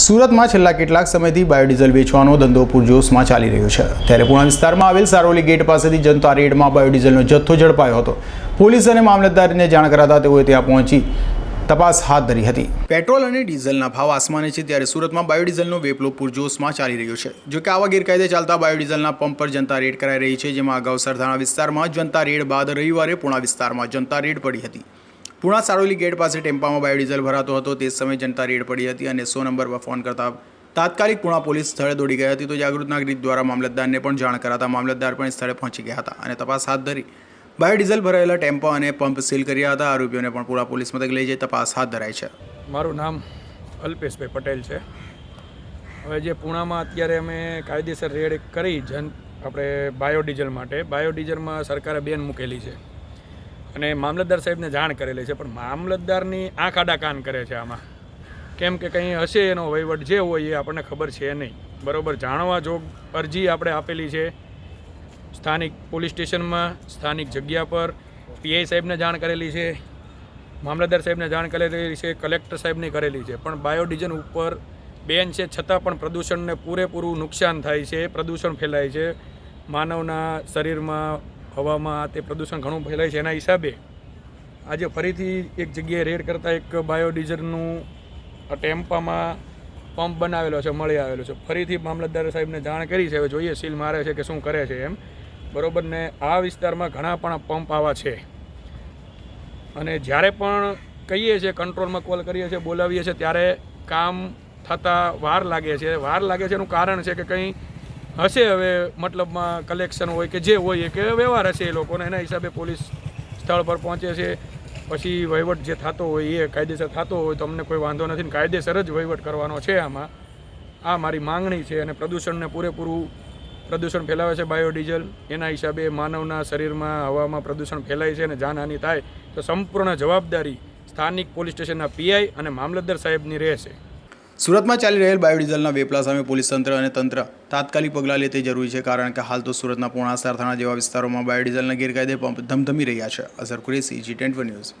સુરતમાં છેલ્લા કેટલાક સમયથી બાયોડીઝલ વેચવાનો ધંધો પૂરજોશમાં ચાલી રહ્યો છે. ત્યારે પૂણા વિસ્તારમાં આવેલ સારોલી ગેટ પાસેથી જનતા રેડમાં બાયોડીઝલનો જથ્થો ઝડપાયો હતો. પોલીસ અને મામલતદારને જાણ કરાતા તેઓએ ત્યાં પહોંચી તપાસ હાથ ધરી હતી. પેટ્રોલ અને ડીઝલના ભાવ આસમાને છે ત્યારે સુરતમાં બાયોડીઝલનો વેપલો પૂરજોશમાં ચાલી રહ્યો છે. જો કે આવા ગેરકાયદે ચાલતા બાયોડીઝલના પંપ પર જનતા રેડ કરાઈ રહી છે, જેમાં અગાઉ સરથાણા વિસ્તારમાં જનતા રેડ બાદ રવિવારે પૂણા વિસ્તારમાં જનતા રેડ પડી હતી. પૂણા સારોલી ગેટ પાસે ટેમ્પામાં બાયોડીઝલ ભરાતો હતો. તે સમયે જનતા રેડ પડી હતી અને સો નંબર પર ફોન કરતા તાત્કાલિક પુણા પોલીસ સ્થળે દોડી ગઈ હતી. તો જાગૃત નાગરિક દ્વારા મામલતદારને પણ જાણ કરાતા મામલતદાર પણ સ્થળે પહોંચી ગયા હતા અને તપાસ હાથ ધરી. બાયોડીઝલ ભરાયેલા ટેમ્પો અને પંપ સીલ કર્યા હતા. આરોપીઓને પણ પૂણા પોલીસ મથક લઈ જઈ તપાસ હાથ ધરાઈ છે. મારું નામ અલ્પેશભાઈ પટેલ છે. હવે જે પૂણામાં અત્યારે અમે કાયદેસર રેડ કરી જન, આપણે બાયોડીઝલ માટે. બાયોડીઝલમાં સરકારે બેન મૂકેલી છે. અને મામલતદાર સાહેબને જાણ કરેલી છે, પણ મામલતદારની આંખ આડા કાન કરે છે આમાં. કેમ કે કંઈ હશે એનો વહીવટ જે હોય એ આપણને ખબર છે નહીં. બરાબર, જાણવા જોગ અરજી આપણે આપેલી છે. સ્થાનિક પોલીસ સ્ટેશનમાં, સ્થાનિક જગ્યા પર પીઆઈ સાહેબને જાણ કરેલી છે, મામલતદાર સાહેબને જાણ કરેલી છે, કલેક્ટર સાહેબને કરેલી છે, પણ બાયોડિઝન ઉપર બેન છે, છતાં પણ પ્રદૂષણને પૂરેપૂરું નુકસાન થાય છે, પ્રદૂષણ ફેલાય છે. માનવના શરીરમાં હવામાં તે પ્રદૂષણ ઘણું ફેલાય છે. એના હિસાબે આજે ફરીથી એક જગ્યાએ રેડ કરતાં એક બાયોડીઝલનું ટેમ્પામાં પંપ બનાવેલો છે, મળી આવેલો છે. ફરીથી મામલતદાર સાહેબને જાણ કરી છે. હવે જોઈએ સીલ મારે છે કે શું કરે છે એમ. બરાબર ને આ વિસ્તારમાં ઘણા પણ પંપ આવા છે. અને જ્યારે પણ કહીએ છીએ, કંટ્રોલમાં કોલ કરીએ છીએ, બોલાવીએ છીએ, ત્યારે કામ થતાં વાર લાગે છે. વાર લાગે છે એનું કારણ છે કે કંઈ હશે હવે મતલબમાં કલેક્શન હોય કે જે હોય કે વ્યવહાર હશે એ લોકોને. એના હિસાબે પોલીસ સ્થળ પર પહોંચે છે. પછી વહીવટ જે થતો હોય એ કાયદેસર થતો હોય તો અમને કોઈ વાંધો નથી. ને કાયદેસર જ વહીવટ કરવાનો છે આમાં. આ મારી માંગણી છે અને પ્રદૂષણને પૂરેપૂરું પ્રદૂષણ ફેલાવે છે બાયોડીઝલ. એના હિસાબે માનવના શરીરમાં હવામાં પ્રદૂષણ ફેલાય છે અને જાનહાનિ થાય તો સંપૂર્ણ જવાબદારી સ્થાનિક પોલીસ સ્ટેશનના પીઆઈ અને મામલતદાર સાહેબની રહેશે. સુરતમાં ચાલી રહેલ બાયોડીઝલના વેપલા સામે પોલીસ તંત્ર અને તંત્ર તાત્કાલિક પગલાં લે તે જરૂરી છે, કારણ કે હાલ તો સુરતના પોણાસાર થાણા જેવા વિસ્તારોમાં બાયોડીઝલના ગેરકાયદે પંપ ધમધમી રહ્યા છે. Azhar Kureshi ji ten news.